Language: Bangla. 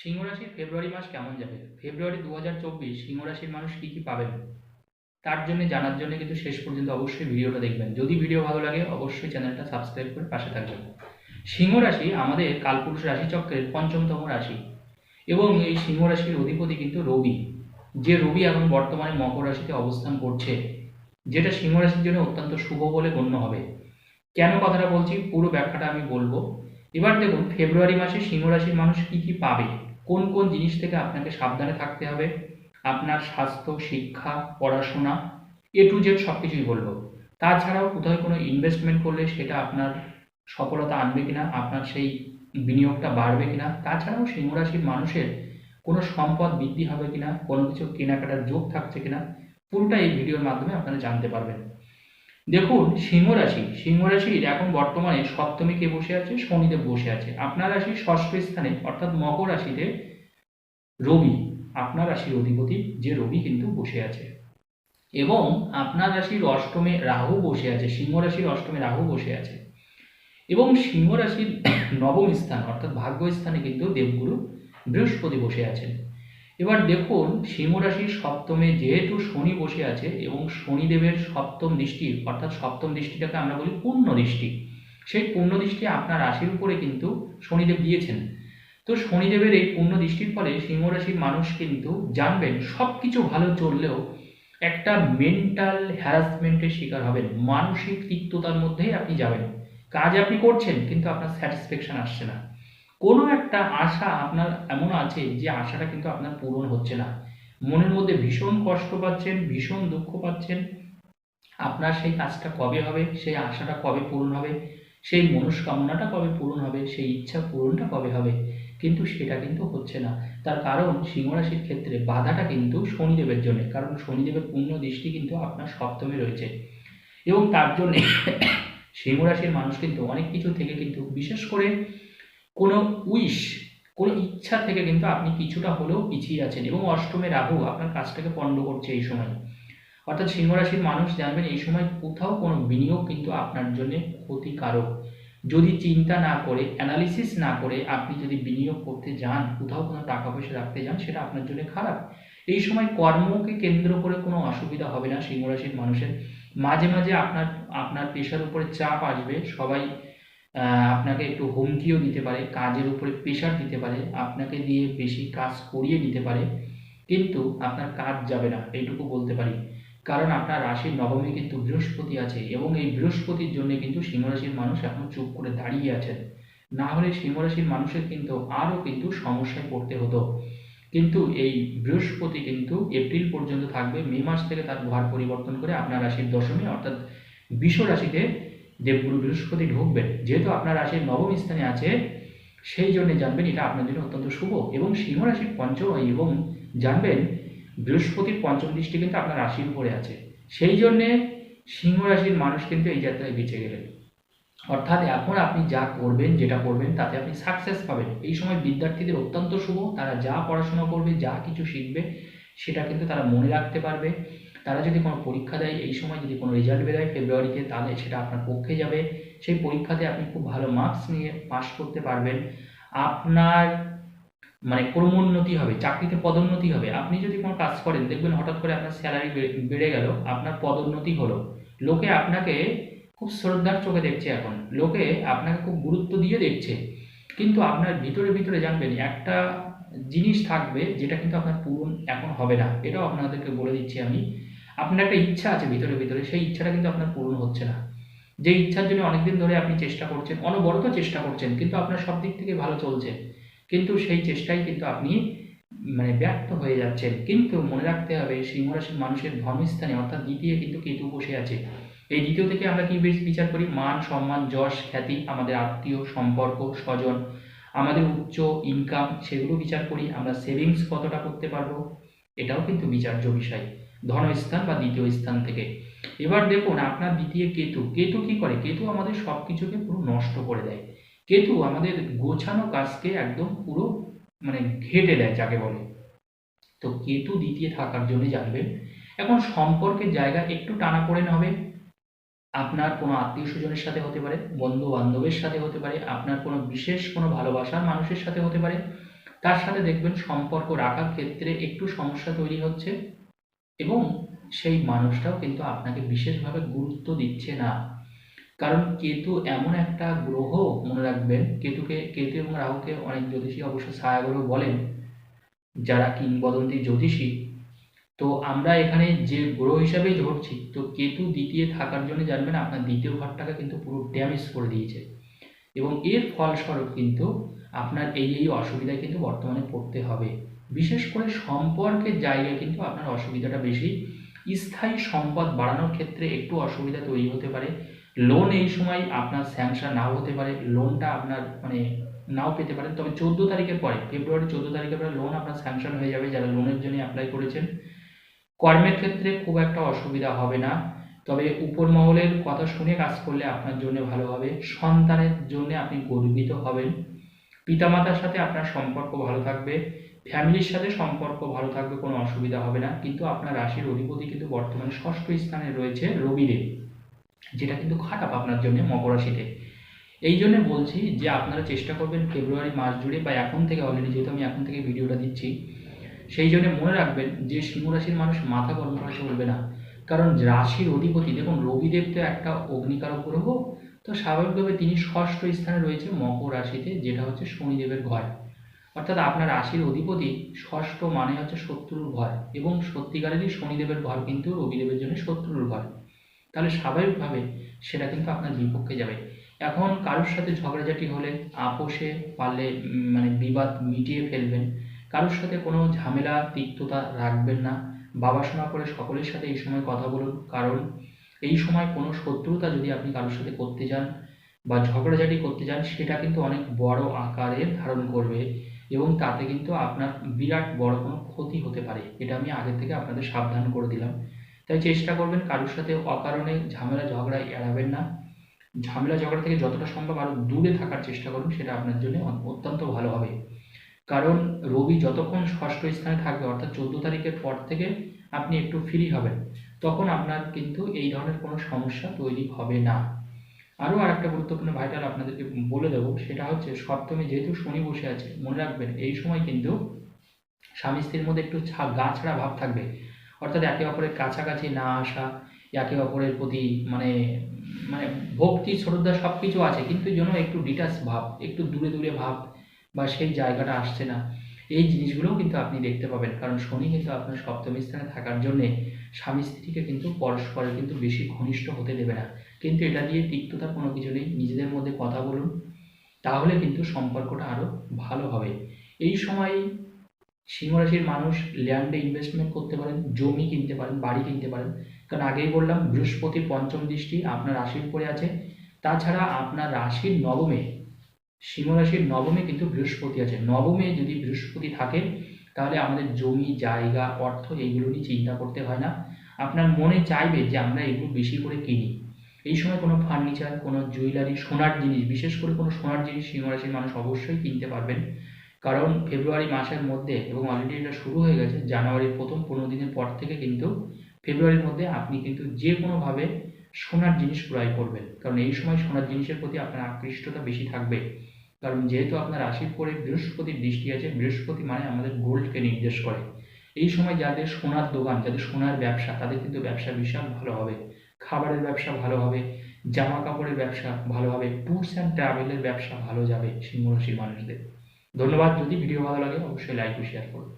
সিংহ রাশির ফেব্রুয়ারি মাস কেমন যাবে? ফেব্রুয়ারি দু হাজার চব্বিশ সিংহ রাশির মানুষ কী কী পাবেন? তার জন্য, জানার জন্য কিন্তু শেষ পর্যন্ত অবশ্যই ভিডিওটা দেখবেন। যদি ভিডিও ভালো লাগে, অবশ্যই চ্যানেলটা সাবস্ক্রাইব করে পাশে থাকবেন। সিংহ রাশি আমাদের কালপুরুষ রাশিচক্রের পঞ্চমতম রাশি এবং এই সিংহ রাশির অধিপতি কিন্তু রবি, যে রবি এখন বর্তমানে মকর রাশিতে অবস্থান করছে, যেটা সিংহ রাশির জন্য অত্যন্ত শুভ বলে গণ্য হবে। কেন কথাটা বলছি? পুরো ব্যাখ্যাটা আমি বলব। এবার দেখুন, ফেব্রুয়ারি মাসে সিংহ রাশির মানুষ কি কি পাবে? কোন কোন জিনিস থেকে আপনাকে সাবধানে থাকতে হবে? আপনার স্বাস্থ্য, শিক্ষা, পড়াশোনা এ টু জেড সব কিছুই বলব। তাছাড়াও কোথাও কোনো ইনভেস্টমেন্ট করলে সেটা আপনার সফলতা আনবে কিনা, আপনার সেই বিনিয়োগটা বাড়বে কিনা, তাছাড়াও সিংহ রাশির মানুষের কোনো সম্পদ বৃদ্ধি হবে কিনা, কোনো কিছু কেনাকাটার যোগ থাকছে কিনা পুরোটা এই ভিডিওর মাধ্যমে আপনারা জানতে পারবেন। দেখুন, সিংহ রাশি। সিংহ রাশির এখন বর্তমানে সপ্তমী কে বসে আছে শনিদেব বসে আছে। আপনার রাশির ষষ্ঠ স্থানে, অর্থাৎ মকর রাশিতে রবি। আপনার রাশির অধিপতি যে রবি কিন্তু বসে আছে। এবং আপনার রাশির অষ্টমে রাহু বসে আছে, সিংহ রাশির অষ্টমে রাহু বসে আছে। এবং সিংহ রাশির নবম স্থান, অর্থাৎ ভাগ্য স্থানে কিন্তু দেবগুরু বৃহস্পতি বসে আছেন। এবার দেখুন সিংহ রাশির সপ্তমে যেহেতু শনি বসে আছে এবং শনিদেবের সপ্তম দৃষ্টি, অর্থাৎ সপ্তম দৃষ্টিটাকে আমরা বলি পূর্ণ দৃষ্টি, সেই পূর্ণ দৃষ্টি আপনার রাশির উপরে কিন্তু শনিদেব দিয়েছেন। তো শনিদেবের এই পূর্ণ দৃষ্টির ফলে সিংহ রাশির মানুষ কিন্তু জানবেন সব কিছু ভালো চললেও একটা মেন্টাল হ্যারাসমেন্টের শিকার হবেন, মানসিক তিক্ততার মধ্যেই আপনি যাবেন। কাজ আপনি করছেন কিন্তু আপনার স্যাটিসফ্যাকশন আসছে না। কোনো একটা আশা আপনার এমন আছে যে আশাটা কিন্তু আপনার পূরণ হচ্ছে না। মনের মধ্যে ভীষণ কষ্ট পাচ্ছেন, ভীষণ দুঃখ পাচ্ছেন। আপনার সেই কাজটা কবে হবে? সেই আশাটা কবে পূরণ হবে? সেই মনস্কামনাটা কবে পূরণ হবে? সেই ইচ্ছা পূরণটা কবে হবে? কিন্তু সেটা কিন্তু হচ্ছে না। তার কারণ সিংহরাশির ক্ষেত্রে বাধাটা কিন্তু শনিদেবের জন্য, কারণ শনিদেবের পূর্ণ দৃষ্টি কিন্তু আপনার সপ্তমে রয়েছে। এবং তার জন্যে সিংহরাশির মানুষ কিন্তু অনেক কিছু থেকে কিন্তু বিশেষ করে কোনো উইশ, কোনো ইচ্ছা থেকে কিন্তু আপনি কিছুটা হলেও পিছিয়ে আছেন এবং অষ্টমে রাহু আপনার কাজটাকে পণ্ড করছে এই সময়। অর্থাৎ সিংহরাশির মানুষ জানবেন এই সময় কোথাও কোনো বিনিয়োগ কিন্তু আপনার জন্য ক্ষতিকারক। যদি চিন্তা না করে অ্যানালিসিস না করে আপনি যদি বিনিয়োগ করতে যান, কোথাও কোনো টাকা পয়সা রাখতে যান, সেটা আপনার জন্য খারাপ। এই সময় কর্মকে কেন্দ্র করে কোনো অসুবিধা হবে না সিংহরাশির মানুষের। মাঝে মাঝে আপনার আপনার পেশার উপরে চাপ আসবে, সবাই আপনাকে একটু হুমকিও দিতে পারে, কাজের উপরে প্রেশার দিতে পারে, আপনাকে দিয়ে বেশি কাজ করিয়ে নিতে পারে, কিন্তু আপনার কাজ যাবে না, এইটুকু বলতে পারি। কারণ আপনার রাশির নবমী কিন্তু বৃহস্পতি আছে এবং এই বৃহস্পতির জন্য কিন্তু সিংহরাশির মানুষ এখন চুপ করে দাঁড়িয়ে আছেন। না হলে সিংহরাশির মানুষের কিন্তু আরও কিন্তু সমস্যায় পড়তে হতো। কিন্তু এই বৃহস্পতি কিন্তু এপ্রিল পর্যন্ত থাকবে, মে মাস থেকে তার ঘর পরিবর্তন করে আপনার রাশির দশমী, অর্থাৎ বিষ রাশিতে দেবগুরু বৃহস্পতি ঢুকবেন, যেহেতু আপনার রাশির নবম স্থানে আছে, সেই জন্য জানবেন এটা আপনার জন্য অত্যন্ত শুভ। এবং সিংহ রাশির পঞ্চম এবং জানবেন বৃহস্পতির পঞ্চম দৃষ্টি কিন্তু আপনার রাশির উপরে আছে। সেই জন্যে সিংহ রাশির মানুষ কিন্তু এই যাত্রায় বেঁচে গেলেন। অর্থাৎ এখন আপনি যা করবেন, যেটা করবেন, তাতে আপনি সাকসেস পাবেন। এই সময় বিদ্যার্থীদের অত্যন্ত শুভ, তারা যা পড়াশোনা করবে, যা কিছু শিখবে, সেটা কিন্তু তারা মনে রাখতে পারবে। তারা যদি কোনো পরীক্ষা দেয়, এই সময় যদি কোনো রেজাল্ট বেরোয় ফেব্রুয়ারিতে তাহলে সেটা আপনার পক্ষে যাবে। সেই পরীক্ষাতে আপনি খুব ভালো মার্কস নিয়ে পাশ করতে পারবেন। আপনার মানে ক্রমোন্নতি হবে, চাকরিতে পদোন্নতি হবে। আপনি যদি কোনো কাজ করেন, দেখবেন হঠাৎ করে আপনার স্যালারি বেড়ে গেল, আপনার পদোন্নতি হলো। লোকে আপনাকে খুব শ্রদ্ধার চোখে দেখছে এখন। লোকে আপনাকে খুব গুরুত্ব দিয়ে দেখছে। কিন্তু আপনার ভিতরে ভিতরে জানবেন, একটা জিনিস থাকবে যেটা কিন্তু আপনার পূরণ এখন হবে না। এটাও আপনাদেরকে বলে দিচ্ছি আমি। আপনার একটা ইচ্ছা আছে ভিতরে ভিতরে। সেই ইচ্ছাটা কিন্তু আপনার পূরণ হচ্ছে না। যে ইচ্ছার জন্য অনেকদিন ধরে আপনি চেষ্টা করছেন, অনবরত চেষ্টা করছেন, কিন্তু আপনার সব দিক থেকে ভালো চলছে। কিন্তু সেই চেষ্টায় কিন্তু আপনি মানে ব্যর্থ হয়ে যাচ্ছেন। কিন্তু মনে রাখতে হবে, সিংহরাশির মানুষের ধর্মস্থানে, অর্থাৎ দ্বিতীয় কিন্তু কেতু বসে আছে। এই দ্বিতীয় থেকে আমরা কি বেশ বিচার করি? মান, সম্মান, যশ, খ্যাতি, আমাদের আত্মীয়, সম্পর্ক, স্বজন। আমাদের উচ্চ ইনকাম সেগুলো বিচার করি। আমরা সেভিংস কতটা করতে পারব? এটাও কিন্তু বিচার্য বিষয়। ধনস্থান বা দ্বিতীয় স্থান থেকে। এবার দেখুন, আপনার দ্বিতীয় কেতু। কেতু কি করে? কেতু আমাদের সব কিছুকে পুরো নষ্ট করে দেয়। কেতু আমাদের গোছানো কাজকে একদম পুরো মানে ঘেটে দেয়, যাকে বলে। তো কেতু দ্বিতীয় থাকার জন্য জানবেন এখন সম্পর্কের জায়গা একটু টানা পড়েন হবে আপনার কোনো আত্মীয় স্বজনের সাথে হতে পারে বন্ধু বান্ধবের সাথে হতে পারে, আপনার কোনো বিশেষ কোনো ভালোবাসার মানুষের সাথে হতে পারে। তার সাথে দেখবেন সম্পর্ক রাখার ক্ষেত্রে একটু সমস্যা তৈরি হচ্ছে। এবং সেই মানুষটাও কিন্তু আপনাকে বিশেষভাবে গুরুত্ব দিচ্ছে না। কারণ কেতু এমন একটা গ্রহ, মনে রাখবেন, কেতুকে, কেতু এবং রাহুকে অনেক জ্যোতিষী অবশ্য ছায়াগ্রহ বলেন, যারা কিংবদন্তি জ্যোতিষী। তো আমরা এখানে যে গ্রহ হিসাবেই ধরছি, তো কেতু দ্বিতীয় থাকার জন্য জানবেন আপনার দ্বিতীয় ঘরটাকে কিন্তু পুরো ড্যামেজ করে দিয়েছে। এবং এর ফলস্বরূপ কিন্তু আপনার এই এই অসুবিধায় কিন্তু বর্তমানে পড়তে হবে। বিশেষ করে সম্পর্কের জায়গায় কিন্তু আপনার অসুবিধাটা বেশি। স্থায়ী সম্পদ বাড়ানোর ক্ষেত্রে একটু অসুবিধা তৈরি হতে পারে। লোন এই সময় আপনার স্যাংশন নাও হতে পারে। লোনটা আপনার মানে নাও পেতে পারেন। তবে চোদ্দ তারিখের পরে ফেব্রুয়ারি চোদ্দ তারিখের পরে লোন আপনার স্যাংশন হয়ে যাবে যারা লোনের জন্য অ্যাপ্লাই করেছেন। কর্মের ক্ষেত্রে খুব একটা অসুবিধা হবে না। তবে উপর মহলের কথা শুনে কাজ করলে আপনার জন্য ভালো হবে। সন্তানের জন্য আপনি গর্বিত হবেন। পিতামাতার সাথে আপনার সম্পর্ক ভালো থাকবে। ফ্যামিলির সাথে সম্পর্ক ভালো থাকবে, কোনো অসুবিধা হবে না। কিন্তু আপনার রাশির অধিপতি কিন্তু বর্তমানে ষষ্ঠ স্থানে রয়েছে রবিদেব যেটা কিন্তু খারাপ আপনার জন্য মকর রাশিতে। এই জন্য বলছি যে আপনারা চেষ্টা করবেন ফেব্রুয়ারি মাস জুড়ে বা এখন থেকে অলরেডি যেহেতু আমি এখন থেকে ভিডিওটা দিচ্ছি, সেই জন্য মনে রাখবেন যে সিংহ রাশির মানুষ মাথা গরম করে চলবে না। কারণ রাশির অধিপতি, দেখুন রবিদেব তো একটা অগ্নিকারক গ্রহ, তো স্বাভাবিকভাবে তিনি ষষ্ঠ স্থানে রয়েছে মকর রাশিতে, যেটা হচ্ছে শনিদেবের ঘর। অর্থাৎ আপনার রাশির অধিপতি ষষ্ঠ মানে হচ্ছে শত্রুর ঘর এবং সত্যিকারেরই শনিদেবের ঘর কিন্তু রবিদেবের জন্য শত্রুর ঘর তাহলে স্বাভাবিকভাবে সেটা কিন্তু আপনার বিপক্ষে যাবে। এখন কারোর সাথে ঝগড়াঝাটি হলে আপোষে পারলে মানে বিবাদ মিটিয়ে ফেলবেন। কারোর সাথে কোনো ঝামেলা, তিক্ততা রাখবেন না। বাবা শোনা করে সকলের সাথে এই সময় কথা বলুন। কারণ এই সময় কোনো শত্রুতা যদি আপনি কারোর সাথে করতে যান বা ঝগড়াঝাটি করতে যান, সেটা কিন্তু অনেক বড় আকারের ধারণ করবে। এবং তাতে কিন্তু আপনার বিরাট বড় কোনো ক্ষতি হতে পারে, এটা আমি আগে থেকে আপনাদের সাবধান করে দিলাম। তাই চেষ্টা করবেন কারোর সাথে অকারণে ঝামেলা, ঝগড়া এড়াবেন না। ঝামেলা, ঝগড়া থেকে যতটা সম্ভব আরও দূরে থাকার চেষ্টা করুন, সেটা আপনার জন্য অত্যন্ত ভালো হবে। কারণ রবি যতক্ষণ ষষ্ঠ স্থানে থাকবে, অর্থাৎ চোদ্দ তারিখের পর থেকে আপনি একটু ফ্রি হবেন, তখন আপনার কিন্তু এই ধরনের কোনো সমস্যা তৈরি হবে না। আরও আর একটা গুরুত্বপূর্ণ ভাইটাল আপনাদেরকে বলে দেবো, সেটা হচ্ছে সপ্তমী যেহেতু শনি বসে আছে, মনে রাখবেন এই সময় কিন্তু স্বামী স্ত্রীর মধ্যে একটু গা ছাড়া ভাব থাকবে। অর্থাৎ একে অপরের কাছাকাছি না আসা, একে অপরের প্রতি মানে মানে ভক্তি, শ্রদ্ধা সব কিছু আছে, কিন্তু যেন একটু ডিটাচ ভাব, একটু দূরে দূরে ভাব বা সেই জায়গাটা আসছে না। এই জিনিসগুলোও কিন্তু আপনি দেখতে পাবেন, কারণ শনি কিন্তু আপনার সপ্তম স্থানে থাকার জন্যে স্বামী স্ত্রীকে কিন্তু পরস্পরের কিন্তু বেশি ঘনিষ্ঠ হতে দেবে না। কিন্তু এটা দিয়ে তিক্ততার কোনো কিছু নেই। নিজেদের মধ্যে কথা বলুন, তাহলে কিন্তু সম্পর্কটা আরও ভালো হবে। এই সময় সিংহরাশির মানুষ ল্যান্ডে ইনভেস্টমেন্ট করতে পারেন, জমি কিনতে পারেন, বাড়ি কিনতে পারেন। কারণ আগেই বললাম বৃহস্পতির পঞ্চম দৃষ্টি আপনার রাশির উপরে আছে। তাছাড়া আপনার রাশির নবমে সিংহ রাশির নবমে কিন্তু বৃহস্পতি আছে। নবমে যদি বৃহস্পতি থাকে, তাহলে আমাদের জমি, জায়গা, অর্থ এইগুলো নিয়ে চিন্তা করতে হয় না। আপনার মনে চাইবে যে আমরা এগুলো বেশি করে কিনি। এই সময় কোনো ফার্নিচার, কোনো জুয়েলারি, সোনার জিনিস, বিশেষ করে কোনো সোনার জিনিস সিংহ রাশির মানুষ অবশ্যই কিনতে পারবেন। কারণ ফেব্রুয়ারি মাসের মধ্যে এবং অলরেডি এটা শুরু হয়ে গেছে, জানুয়ারির প্রথম পনেরো দিনের পর থেকে কিন্তু ফেব্রুয়ারির মধ্যে আপনি কিন্তু যে কোনোভাবে সোনার জিনিস ক্রয় করবেন। কারণ এই সময় সোনার জিনিসের প্রতি আপনার আকৃষ্টতা বেশি থাকবে। কারণ যেহেতু আপনার রাশির পরে বৃহস্পতির দৃষ্টি আছে, বৃহস্পতি মানে আমাদের গোল্ডকে নির্দেশ করে। এই সময় যাদের সোনার দোকান, যাদের সোনার ব্যবসা, তাদের কিন্তু ব্যবসা বিশাল ভালো হবে। খাবারের ব্যবসা ভালো হবে জামা কাপড়ের ব্যবসা ভালো হবে ট্যুরস অ্যান্ড ট্রাভেলের ব্যবসা ভালো যাবে সিংহ রাশির মানুষদের। ধন্যবাদ, যদি ভিডিও ভালো লাগে অবশ্যই লাইক ও শেয়ার করুন